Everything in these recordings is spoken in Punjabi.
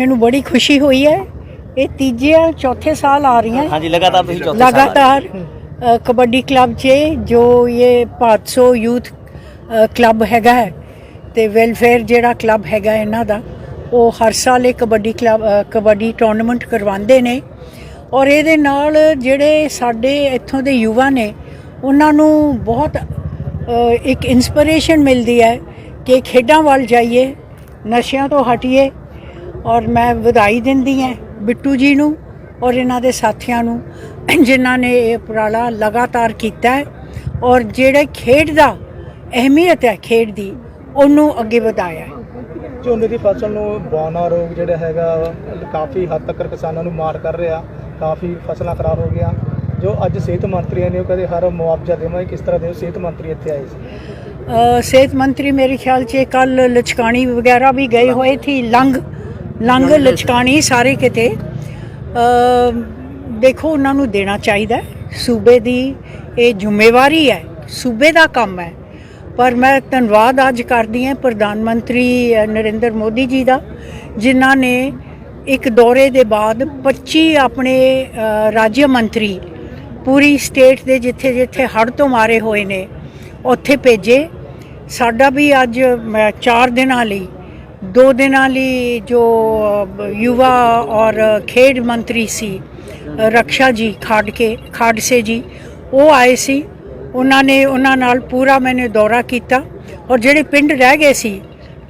ਮੈਨੂੰ ਬੜੀ ਖੁਸ਼ੀ ਹੋਈ ਹੈ। ਇਹ ਤੀਜੇ ਆ ਚੌਥੇ ਸਾਲ ਆ ਰਹੀਆਂ। ਹੈ ਹਾਂਜੀ ਲਗਾਤਾਰ ਤੁਸੀਂ ਚੌਥੇ ਸਾਲ ਲਗਾਤਾਰ ਕਬੱਡੀ ਕਲੱਬ 'ਚ ਜੋ ਇਹ 500 ਯੂਥ ਕਲੱਬ ਹੈਗਾ ਹੈ ਤੇ ਵੈਲਫੇਅਰ ਜਿਹੜਾ ਕਲੱਬ ਹੈਗਾ ਇਹਨਾਂ ਦਾ ਉਹ ਹਰ ਸਾਲ ਇਹ ਕਬੱਡੀ ਕਲੱਬ ਕਬੱਡੀ ਟੂਰਨਾਮੈਂਟ ਕਰਵਾਉਂਦੇ ਨੇ। ਔਰ ਇਹਦੇ ਨਾਲ ਜਿਹੜੇ ਸਾਡੇ ਇੱਥੋਂ ਦੇ ਯੁਵਾ ਨੇ ਉਹਨਾਂ ਨੂੰ ਬਹੁਤ ਇੱਕ ਇਨਸਪੀਰੇਸ਼ਨ ਮਿਲਦੀ ਹੈ ਕਿ ਖੇਡਾਂ ਵੱਲ ਜਾਈਏ ਨਸ਼ਿਆਂ ਤੋਂ ਹਟੀਏ ਔਰ ਮੈਂ ਵਧਾਈ ਦਿੰਦੀ ਹਾਂ ਬਿੱਟੂ ਜੀ ਨੂੰ ਔਰ ਇਹਨਾਂ ਦੇ ਸਾਥੀਆਂ ਨੂੰ ਜਿਨ੍ਹਾਂ ਨੇ ਇਹ ਉਪਰਾਲਾ ਲਗਾਤਾਰ ਕੀਤਾ ਹੈ ਔਰ ਜਿਹੜੇ ਖੇਡ ਦਾ ਅਹਿਮੀਅਤ ਹੈ ਖੇਡ ਦੀ ਉਹਨੂੰ ਅੱਗੇ ਵਧਾਇਆ ਹੈ। ਝੋਨੇ ਦੀ ਫਸਲ ਨੂੰ ਬੌਨਾ ਰੋਗ ਜਿਹੜਾ ਹੈਗਾ ਕਾਫੀ ਹੱਦ ਤੱਕ ਕਿਸਾਨਾਂ ਨੂੰ ਮਾਰ ਕਰ ਰਿਹਾ ਕਾਫੀ ਫਸਲਾਂ ਖਰਾਬ ਹੋ ਗਈਆਂ। ਜੋ ਅੱਜ ਸਿਹਤ ਮੰਤਰੀ ਨੇ ਉਹ ਕਹਿੰਦੇ ਹਰ ਮੁਆਵਜ਼ਾ ਦੇਵਾਂਗੇ ਕਿਸ ਤਰ੍ਹਾਂ ਦੇ ਸਿਹਤ ਮੰਤਰੀ ਇੱਥੇ ਆਏ ਸੀ? ਸਿਹਤ ਮੰਤਰੀ ਮੇਰੇ ਖਿਆਲ 'ਚ ਕੱਲ ਲਚਕਾਣੀ ਵਗੈਰਾ ਵੀ ਗਏ ਹੋਏ ਥੀ ਲੰਗ ਲੰਗ ਲਚਕਾਣੀ ਸਾਰੇ ਕਿਤੇ। ਦੇਖੋ, ਉਹਨਾਂ ਨੂੰ ਦੇਣਾ ਚਾਹੀਦਾ ਸੂਬੇ ਦੀ ਇਹ ਜ਼ਿੰਮੇਵਾਰੀ ਹੈ। ਸੂਬੇ ਦਾ ਕੰਮ ਹੈ। ਪਰ ਮੈਂ ਧੰਨਵਾਦ ਅੱਜ ਕਰਦੀ ਹਾਂ ਪ੍ਰਧਾਨ ਮੰਤਰੀ ਨਰਿੰਦਰ ਮੋਦੀ ਜੀ ਦਾ, ਜਿਨ੍ਹਾਂ ਨੇ ਇੱਕ ਦੌਰੇ ਦੇ ਬਾਅਦ 25 ਆਪਣੇ ਰਾਜ ਮੰਤਰੀ ਪੂਰੀ ਸਟੇਟ ਦੇ ਜਿੱਥੇ ਜਿੱਥੇ ਹੜ੍ਹ ਤੋਂ ਮਾਰੇ ਹੋਏ ਨੇ, ਉੱਥੇ ਭੇਜੇ। ਸਾਡਾ ਵੀ ਅੱਜ, ਮੈਂ ਚਾਰ ਦਿਨਾਂ ਲਈ ਦੋ ਦਿਨਾਂ ਲਈ ਜੋ ਯੁਵਾ ਔਰ ਖੇਡ ਮੰਤਰੀ ਸੀ ਰਕਸ਼ਾ ਜੀ ਖਾੜਕੇ ਖਾੜਸੇ ਜੀ, ਉਹ ਆਏ ਸੀ। ਉਹਨਾਂ ਨੇ ਉਹਨਾਂ ਨਾਲ ਪੂਰਾ ਮੈਨੇ ਦੌਰਾ ਕੀਤਾ ਔਰ ਜਿਹੜੇ ਪਿੰਡ ਰਹਿ ਗਏ ਸੀ,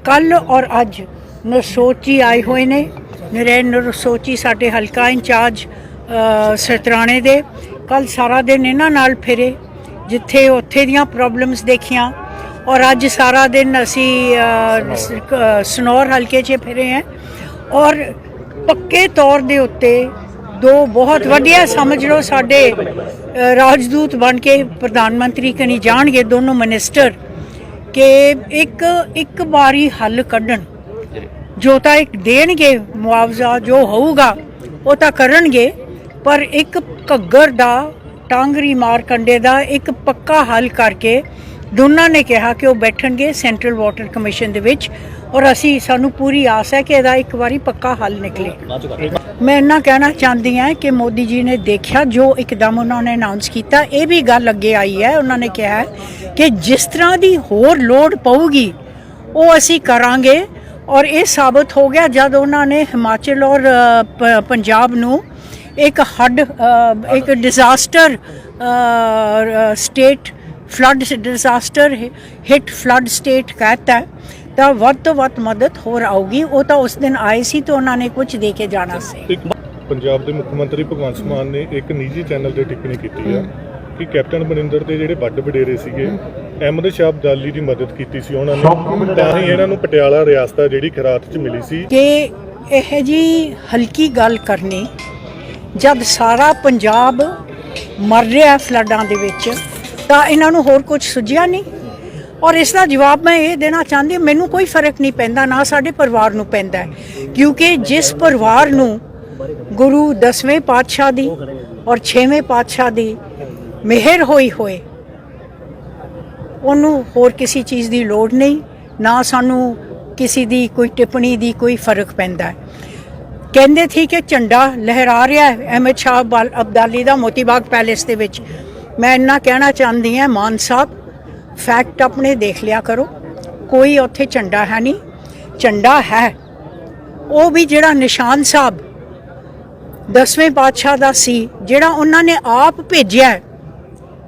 ਕੱਲ ਔਰ ਅੱਜ ਨਰਸੋਚੀ ਆਏ ਹੋਏ ਨੇ। ਨਰੇਨ ਨਰਸੋਚੀ ਸਾਡੇ ਹਲਕਾ ਇੰਚਾਰਜ ਸਤਰਾਣੇ ਦੇ। ਕੱਲ ਸਾਰਾ ਦਿਨ ਇਹਨਾਂ ਨਾਲ ਫਿਰੇ, ਜਿੱਥੇ ਉੱਥੇ ਦੀਆਂ ਪ੍ਰੋਬਲਮਸ ਦੇਖੀਆਂ। ਔਰ ਅੱਜ ਸਾਰਾ ਦਿਨ ਅਸੀਂ ਸਨੌਰ ਹਲਕੇ 'ਚ ਫਿਰੇ ਹਾਂ। ਔਰ ਪੱਕੇ ਤੌਰ ਦੇ ਉੱਤੇ ਦੋ ਬਹੁਤ ਵਧੀਆ ਸਮਝ ਲਓ ਸਾਡੇ ਰਾਜਦੂਤ ਬਣ ਕੇ ਪ੍ਰਧਾਨ ਮੰਤਰੀ ਕਨੀ ਜਾਣਗੇ ਦੋਨੋਂ ਮਿਨਿਸਟਰ ਕਿ ਇੱਕ ਇੱਕ ਵਾਰੀ ਹੱਲ ਕੱਢਣ। ਜੋ ਤਾਂ ਇੱਕ ਦੇਣਗੇ ਮੁਆਵਜ਼ਾ, ਜੋ ਹੋਊਗਾ, ਉਹ ਤਾਂ ਕਰਨਗੇ, ਪਰ ਇੱਕ ਘੱਗਰ ਦਾ ਟਾਂਗਰੀ ਮਾਰ ਕੰਡੇ ਦਾ ਇੱਕ ਪੱਕਾ ਹੱਲ ਕਰਕੇ ਦੋਨਾਂ ਨੇ ਕਿਹਾ ਕਿ ਉਹ ਬੈਠਣਗੇ ਸੈਂਟਰਲ ਵਾਟਰ ਕਮਿਸ਼ਨ ਦੇ ਵਿੱਚ ਔਰ ਅਸੀਂ, ਸਾਨੂੰ ਪੂਰੀ ਆਸ ਹੈ ਕਿ ਇਹਦਾ ਇੱਕ ਵਾਰੀ ਪੱਕਾ ਹੱਲ ਨਿਕਲੇ। ਮੈਂ ਇੰਨਾ ਕਹਿਣਾ ਚਾਹੁੰਦੀ ਹਾਂ ਕਿ ਮੋਦੀ ਜੀ ਨੇ ਦੇਖਿਆ, ਜੋ ਇੱਕਦਮ ਉਹਨਾਂ ਨੇ ਅਨਾਉਂਸ ਕੀਤਾ, ਇਹ ਵੀ ਗੱਲ ਅੱਗੇ ਆਈ ਹੈ। ਉਹਨਾਂ ਨੇ ਕਿਹਾ ਕਿ ਜਿਸ ਤਰ੍ਹਾਂ ਦੀ ਹੋਰ ਲੋੜ ਪਊਗੀ, ਉਹ ਅਸੀਂ ਕਰਾਂਗੇ। ਔਰ ਇਹ ਸਾਬਤ ਹੋ ਗਿਆ ਜਦ ਉਹਨਾਂ ਨੇ ਹਿਮਾਚਲ ਔਰ ਪੰਜਾਬ ਨੂੰ ਇੱਕ ਹੱਡ ਇੱਕ disaster state flood disaster hit flood state ਕਹਤਾ ਹੈ ਤਾਂ ਵੱਧ ਤੋਂ ਵੱਧ ਮਦਦ ਹੋਰ ਆਊਗੀ ਉਹ ਤਾਂ ਉਸ ਦਿਨ ਆਏ ਸੀ ਤਾਂ ਉਹਨਾਂ ਨੇ ਕੁਝ ਦੇ ਕੇ ਜਾਣਾ ਸੀ ਪੰਜਾਬ ਦੇ ਮੁੱਖ ਮੰਤਰੀ ਭਗਵੰਤ ਮਾਨ ਨੇ ਇੱਕ ਨਿੱਜੀ ਚੈਨਲ ਤੇ ਟਿੱਪਣੀ ਕੀਤੀ ਆ ਕਿ ਕੈਪਟਨ ਮਨਿੰਦਰ ਦੇ ਜਿਹੜੇ ਵੱਡ ਵਡੇਰੇ ਸੀਗੇ ਅਹਿਮਦ ਸ਼ਾਹ ਅਬਦਾਲੀ ਦੀ ਮਦਦ ਕੀਤੀ ਸੀ ਉਹਨਾਂ ਨੇ ਤਾਂ ਹੀ ਇਹਨਾਂ ਨੂੰ ਪਟਿਆਲਾ ਰਿਆਸਤ ਜਿਹੜੀ ਖਰਾਤ 'ਚ ਮਿਲੀ ਸੀ ਕਿ ਇਹ ਜੀ ਹਲਕੀ ਗੱਲ ਕਰਨੀ ਜਦ ਸਾਰਾ ਪੰਜਾਬ ਮਰ ਰਿਹਾ ਫਲੱਡਾਂ ਦੇ ਵਿੱਚ ਤਾਂ ਇਹਨਾਂ ਨੂੰ ਹੋਰ ਕੁਝ ਸੁਝਿਆ ਨਹੀਂ। ਔਰ ਇਸ ਦਾ ਜਵਾਬ ਮੈਂ ਇਹ ਦੇਣਾ ਚਾਹੁੰਦੀ ਮੈਨੂੰ ਕੋਈ ਫ਼ਰਕ ਨਹੀਂ ਪੈਂਦਾ, ਨਾ ਸਾਡੇ ਪਰਿਵਾਰ ਨੂੰ ਪੈਂਦਾ ਕਿਉਂਕਿ ਜਿਸ ਪਰਿਵਾਰ ਨੂੰ ਗੁਰੂ 10ਵੇਂ ਪਾਤਸ਼ਾਹ ਦੀ ਔਰ 6ਵੇਂ ਪਾਤਸ਼ਾਹ ਦੀ ਮਿਹਰ ਹੋਈ ਹੋਏ, ਉਹਨੂੰ ਹੋਰ ਕਿਸੇ ਚੀਜ਼ ਦੀ ਲੋੜ ਨਹੀਂ, ਨਾ ਸਾਨੂੰ ਕਿਸੇ ਦੀ ਕੋਈ ਟਿੱਪਣੀ ਦੀ ਕੋਈ ਫ਼ਰਕ ਪੈਂਦਾ ਕਹਿੰਦੇ ਸੀ ਕਿ ਝੰਡਾ ਲਹਿਰਾ ਰਿਹਾ ਹੈ, ਅਹਿਮਦ ਸ਼ਾਹ ਅਬਦਾਲ- ਅਬਦਾਲੀ ਦਾ ਮੋਤੀ ਬਾਗ ਪੈਲੇਸ ਦੇ ਵਿੱਚ। ਮੈਂ ਇੰਨਾ ਕਹਿਣਾ ਚਾਹੁੰਦੀ ਹਾਂ, ਮਾਨ ਸਾਹਿਬ ਫੈਕਟ ਆਪਣੇ ਦੇਖ ਲਿਆ ਕਰੋ, ਕੋਈ ਉੱਥੇ ਝੰਡਾ ਹੈ ਨਹੀਂ, ਝੰਡਾ ਹੈ। ਉਹ ਵੀ ਜਿਹੜਾ ਨਿਸ਼ਾਨ ਸਾਹਿਬ ਦਸਵੇਂ ਪਾਤਸ਼ਾਹ ਦਾ ਸੀ, ਜਿਹੜਾ ਉਹਨਾਂ ਨੇ ਆਪ ਭੇਜਿਆ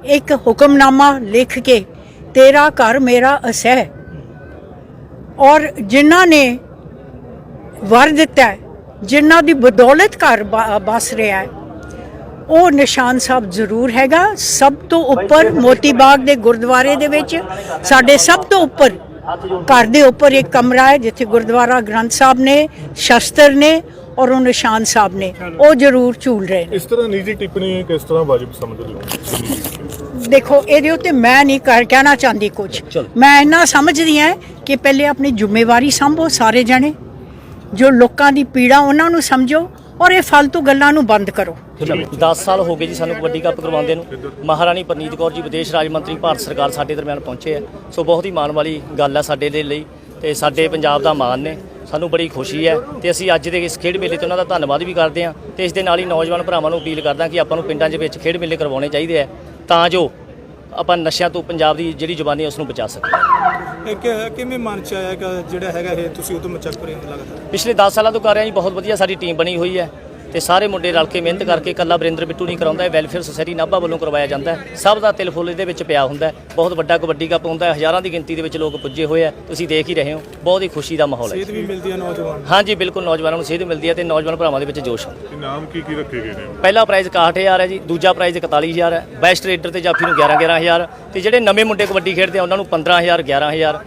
ਇੱਕ ਹੁਕਮਨਾਮਾ ਲਿਖ ਕੇ, ਤੇਰਾ ਘਰ ਮੇਰਾ ਅਸਹਿ। ਔਰ ਜਿਨ੍ਹਾਂ ਨੇ ਵਰ ਦਿੱਤਾ ਜਿਨ੍ਹਾਂ ਦੀ ਬਦੌਲਤ ਘਰ ਬ- ਬਸ ਰਿਹਾ ਹੈ ਉਹ ਨਿਸ਼ਾਨ ਸਾਹਿਬ ਜ਼ਰੂਰ ਹੈਗਾ। ਸਭ ਤੋਂ ਉੱਪਰ ਮੋਤੀ ਬਾਗ ਦੇ ਗੁਰਦੁਆਰੇ ਦੇ ਵਿੱਚ ਸਾਡੇ ਸਭ ਤੋਂ ਉੱਪਰ ਘਰ ਦੇ ਉੱਪਰ ਇੱਕ ਕਮਰਾ ਹੈ ਜਿੱਥੇ ਗੁਰਦੁਆਰਾ ਗ੍ਰੰਥ ਸਾਹਿਬ ਨੇ ਸ਼ਸਤਰ ਨੇ ਔਰ ਉਹ ਨਿਸ਼ਾਨ ਸਾਹਿਬ ਨੇ। ਉਹ ਜ਼ਰੂਰ ਝੂਲ ਰਹੇ ਨੇ। ਇਸ ਤਰ੍ਹਾਂ ਨਿੱਜੀ ਟਿੱਪਣੀ ਕਿਸ ਤਰ੍ਹਾਂ ਵਾਜਬ ਸਮਝਦੇ ਹੋ? ਦੇਖੋ ਇਹਦੇ ਉੱਤੇ ਮੈਂ ਨਹੀਂ ਕਰ ਕਹਿਣਾ ਚਾਹੁੰਦੀ ਕੁਝ। ਮੈਂ ਇੰਨਾ ਸਮਝਦੀ ਹਾਂ ਕਿ ਪਹਿਲੇ ਆਪਣੀ ਜ਼ਿੰਮੇਵਾਰੀ ਸੰਭੋ ਸਾਰੇ ਜਣੇ। ਜੋ ਲੋਕਾਂ ਦੀ ਪੀੜਾ ਉਹਨਾਂ ਨੂੰ ਸਮਝੋ ਔਰ ਇਹ ਫालतू ਗੱਲਾਂ ਨੂੰ ਬੰਦ ਕਰੋ। 10 ਸਾਲ ਹੋ ਗਏ ਜੀ ਸਾਨੂੰ ਕਬੱਡੀ ਕੱਪ ਕਰਵਾਉਂਦੇ ਨੂੰ। ਮਹਾਰਾਣੀ ਪਰਨੀਤ ਕੌਰ ਜੀ ਵਿਦੇਸ਼ ਰਾਜ ਮੰਤਰੀ ਭਾਰਤ ਸਰਕਾਰ ਸਾਡੇ ਦਰਮਿਆਨ ਪਹੁੰਚੇ ਆ। ਸੋ ਬਹੁਤ ਹੀ ਮਾਣ ਵਾਲੀ ਗੱਲ ਹੈ ਸਾਡੇ ਦੇ ਲਈ ਤੇ ਸਾਡੇ ਪੰਜਾਬ ਦਾ ਮਾਣ ਨੇ। ਸਾਨੂੰ ਬੜੀ ਖੁਸ਼ੀ ਹੈ ਤੇ ਅਸੀਂ ਅੱਜ ਦੇ ਇਸ ਖੇਡ ਮੇਲੇ ਤੇ ਉਹਨਾਂ ਦਾ ਧੰਨਵਾਦ ਵੀ ਕਰਦੇ ਹਾਂ ਤੇ ਇਸ ਦੇ ਨਾਲ ਹੀ ਨੌਜਵਾਨ ਭਰਾਵਾਂ ਨੂੰ ਅਪੀਲ ਕਰਦਾ ਕਿ ਆਪਾਂ ਨੂੰ ਪਿੰਡਾਂ ਦੇ ਵਿੱਚ ਖੇਡ ਮੇਲੇ ਕਰਵਾਉਣੇ ਚਾਹੀਦੇ ਆ। ਤਾਂ ਜੋ ਆਪਾਂ ਨਸ਼ਿਆਂ ਤੋਂ ਪੰਜਾਬ ਦੀ ਜਿਹੜੀ ਜਵਾਨੀ ਹੈ ਉਸ ਨੂੰ ਬਚਾ ਸਕੀਏ। ਇੱਕ ਕਿਵੇਂ ਮਨ ਚ ਆਇਆ ਕਿ ਜਿਹੜਾ ਹੈਗਾ ਇਹ ਤੁਸੀਂ ਉਦੋਂ ਚੱਕ ਰਹੇ ਹੋ ਲਗਾਤਾਰ ਪਿਛਲੇ 10 ਸਾਲਾਂ ਤੋਂ ਕਰ ਰਹੇ ਹਾਂ ਜੀ ਬਹੁਤ ਵਧੀਆ ਸਾਡੀ ਟੀਮ ਬਣੀ ਹੋਈ ਹੈ। ਤੇ ਸਾਰੇ ਮੁੰਡੇ ਰਲ ਕੇ ਮਿਹਨਤ ਕਰਕੇ ਕੱਲਾ ਬਰਿੰਦਰ ਬਿੱਟੂ ਨਹੀਂ ਕਰਾਉਂਦਾ ਇਹ ਵੈਲਫੇਅਰ ਸੁਸਾਇਟੀ ਨਾਭਾ ਵੱਲੋਂ ਕਰਵਾਇਆ ਜਾਂਦਾ ਹੈ। ਸਭ ਦਾ ਤਿਲ ਫੁੱਲ ਇਹਦੇ ਵਿੱਚ ਪਿਆ ਹੁੰਦਾ ਹੈ। ਬਹੁਤ ਵੱਡਾ ਕਬੱਡੀ ਕੱਪ ਹੁੰਦਾ ਹੈ। ਹਜ਼ਾਰਾਂ ਦੀ ਗਿਣਤੀ ਦੇ ਵਿੱਚ ਲੋਕ ਪੁੱਜੇ ਹੋਏ ਆ ਤੁਸੀਂ ਦੇਖ ਹੀ ਰਹੇ ਹੋ। ਬਹੁਤ ਹੀ ਖੁਸ਼ੀ ਦਾ ਮਾਹੌਲ ਹੈ ਸੇਧ ਵੀ ਮਿਲਦੀ ਹੈ ਨੌਜਵਾਨ ਹਾਂਜੀ ਬਿਲਕੁਲ ਨੌਜਵਾਨਾਂ ਨੂੰ ਸੇਧ ਮਿਲਦੀ ਹੈ ਤੇ ਨੌਜਵਾਨ ਭਰਾਵਾਂ ਦੇ ਵਿੱਚ ਜੋਸ਼ ਹੁੰਦਾ ਇਨਾਮ ਕੀ ਕੀ ਰੱਖੇ ਗਏ ਨੇ? ਪਹਿਲਾ ਪ੍ਰਾਈਜ਼ 61000 ਹੈ ਜੀ ਦੂਜਾ ਪ੍ਰਾਈਜ਼ 41000 ਹੈ। ਬੈਸਟ ਰੇਡਰ ਤੇ ਜਾਫੀ ਨੂੰ 11 11000 ਤੇ ਜਿਹੜੇ ਨਵੇਂ ਮੁੰਡੇ ਕਬੱਡੀ ਖੇਡਦੇ ਆ ਉਹਨਾਂ ਨੂੰ 15000 11000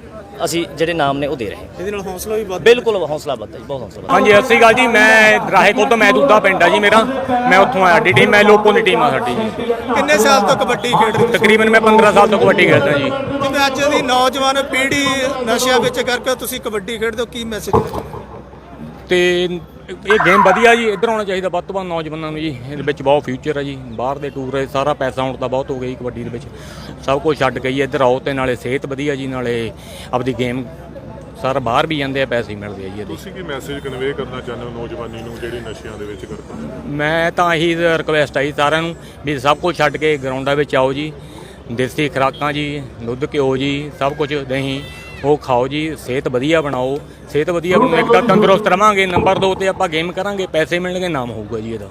ਅਸੀਂ ਜਿਹੜੇ ਨਾਮ ਨੇ ਉਹ ਦੇ ਰਹੇ ਇਹਦੇ ਨਾਲ ਹੌਸਲਾ ਵੀ ਵੱਧ ਬਿਲਕੁਲ ਹੌਸਲਾ ਵੱਧਦਾ ਜੀ ਬਹੁਤ ਹੌਸਲਾ। ਹਾਂਜੀ ਸਤਿ ਸ਼੍ਰੀ ਅਕਾਲ ਜੀ ਮੈਂ ਰਾਹੇ ਕੋਲ ਤੋਂ ਮੈਂ ਦੂਦਾ ਪਿੰਡ ਆ ਜੀ ਮੇਰਾ। ਮੈਂ ਉੱਥੋਂ ਆਇਆ ਸਾਡੀ ਟੀਮ ਮੈਂ ਲੋਪੋ ਦੀ ਟੀਮ ਆ ਸਾਡੀ ਜੀ। ਕਿੰਨੇ ਸਾਲ ਤੋਂ ਕਬੱਡੀ ਖੇਡ ਰਹੇ ਤਕਰੀਬਨ ਮੈਂ 15 ਸਾਲ ਤੋਂ ਕਬੱਡੀ ਖੇਡਦਾ ਜੀ। ਜਿਵੇਂ ਅੱਜ ਦੀ ਨੌਜਵਾਨ ਪੀੜ੍ਹੀ ਨਸ਼ਿਆਂ ਵਿੱਚ ਕਰਕੇ ਤੁਸੀਂ ਕਬੱਡੀ ਖੇਡਦੇ ਹੋ ਕੀ ਮੈਸੇਜ ਤੇ ਇਹ ਗੇਮ ਵਧੀਆ ਜੀ ਇੱਧਰ ਆਉਣਾ ਚਾਹੀਦਾ ਵੱਧ ਤੋਂ ਵੱਧ ਨੌਜਵਾਨਾਂ ਨੂੰ ਜੀ ਇਹਦੇ ਵਿੱਚ ਬਹੁਤ ਫਿਊਚਰ ਹੈ ਜੀ ਬਾਹਰ ਦੇ ਟੂਰ ਹੈ ਸਾਰਾ ਪੈਸਾ ਹੁਣ ਤਾਂ ਬਹੁਤ ਹੋ ਗਿਆ ਜੀ ਕਬੱਡੀ ਦੇ ਵਿੱਚ। ਸਭ ਕੁਝ ਛੱਡ ਕੇ ਜੀ ਇੱਧਰ ਆਓ ਤੇ ਨਾਲੇ ਸਿਹਤ ਵਧੀਆ ਜੀ ਨਾਲੇ ਆਪਦੀ ਗੇਮ ਸਾਰਾ ਬਾਹਰ ਵੀ ਜਾਂਦੇ ਆ ਪੈਸੇ ਹੀ ਮਿਲਦੇ ਆ ਜੀ ਇਹਦੇ। ਤੁਸੀਂ ਕੀ ਮੈਸੇਜ ਕਨਵੇ ਕਰਨਾ ਚਾਹੁੰਦੇ ਹੋ ਨੌਜਵਾਨੀ ਨੂੰ ਜਿਹੜੀ ਨਸ਼ਿਆਂ ਦੇ ਵਿੱਚ ਕਰਦਾ ਮੈਂ ਤਾਂ ਇਹੀ ਰਿਕਵੈਸਟ ਆਈ ਸਾਰਿਆਂ ਨੂੰ ਵੀ ਸਭ ਕੁਝ ਛੱਡ ਕੇ ਗਰਾਊਂਡਾਂ ਵਿੱਚ ਆਓ ਜੀ ਦੇਸੀ ਖੁਰਾਕਾਂ ਜੀ ਦੁੱਧ ਘਿਓ ਜੀ ਸਭ ਕੁਝ ਦਹੀਂ ਉਹ ਖਾਓ ਜੀ, ਸਿਹਤ ਵਧੀਆ ਬਣਾਓ। ਸਿਹਤ ਵਧੀਆ ਬਣਾਓ, ਇੱਕ ਤਾਂ ਤੰਦਰੁਸਤ ਰਵਾਂਗੇ, ਨੰਬਰ 2 ਤੇ ਆਪਾਂ ਗੇਮ ਕਰਾਂਗੇ, ਪੈਸੇ ਮਿਲਣਗੇ, ਨਾਮ ਹੋਊਗਾ ਜੀ ਇਹਦਾ।